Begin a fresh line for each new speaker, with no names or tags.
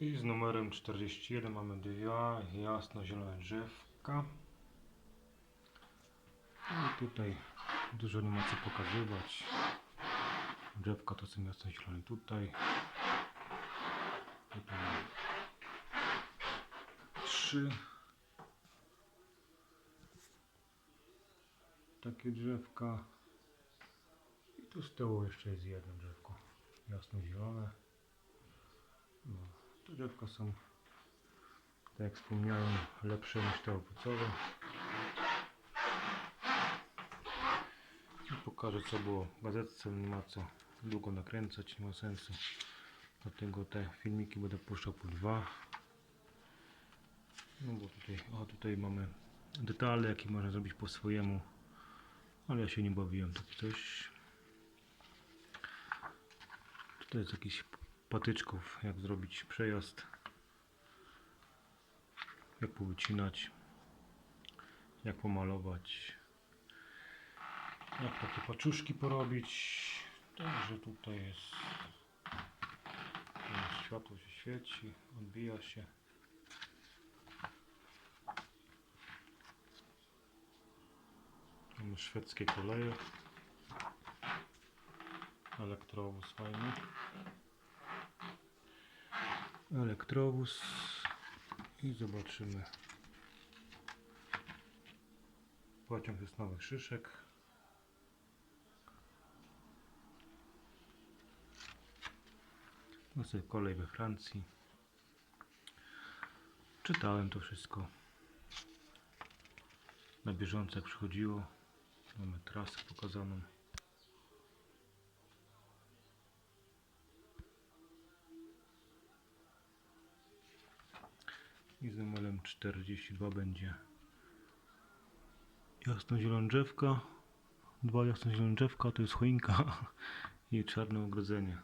I z numerem 41 mamy dwa jasno-zielone drzewka. I tutaj dużo nie ma co pokazywać. Drzewka to są jasno-zielone tutaj. Tutaj trzy takie drzewka. I tu z tyłu jeszcze jest jedno drzewko jasno-zielone. Drzewka są, tak jak wspomniałem, lepsze niż te owocowe. I pokażę co było w gazetce, nie ma co długo nakręcać, nie ma sensu. Dlatego te filmiki będę puszczał po dwa. No bo tutaj, o tutaj mamy detale, jakie można zrobić po swojemu. Ale ja się nie bawiłem tak coś. Tutaj jest jakiś patyczków, jak zrobić przejazd. Jak powycinać. Jak pomalować. Jak takie paczuszki porobić. Także tutaj jest tu światło się świeci, odbija się. Mamy szwedzkie koleje. Elektrowóz fajny. Elektrowóz. I zobaczymy. Pociąg jest nowych szyszek. To sobie kolej we Francji. Czytałem to wszystko. Na bieżąco jak przychodziło. Mamy trasę pokazaną. I z numerem 42 będzie jasno-zielone drzewka. Dwa jasno-zielone drzewka to jest choinka i czarne ogrodzenie.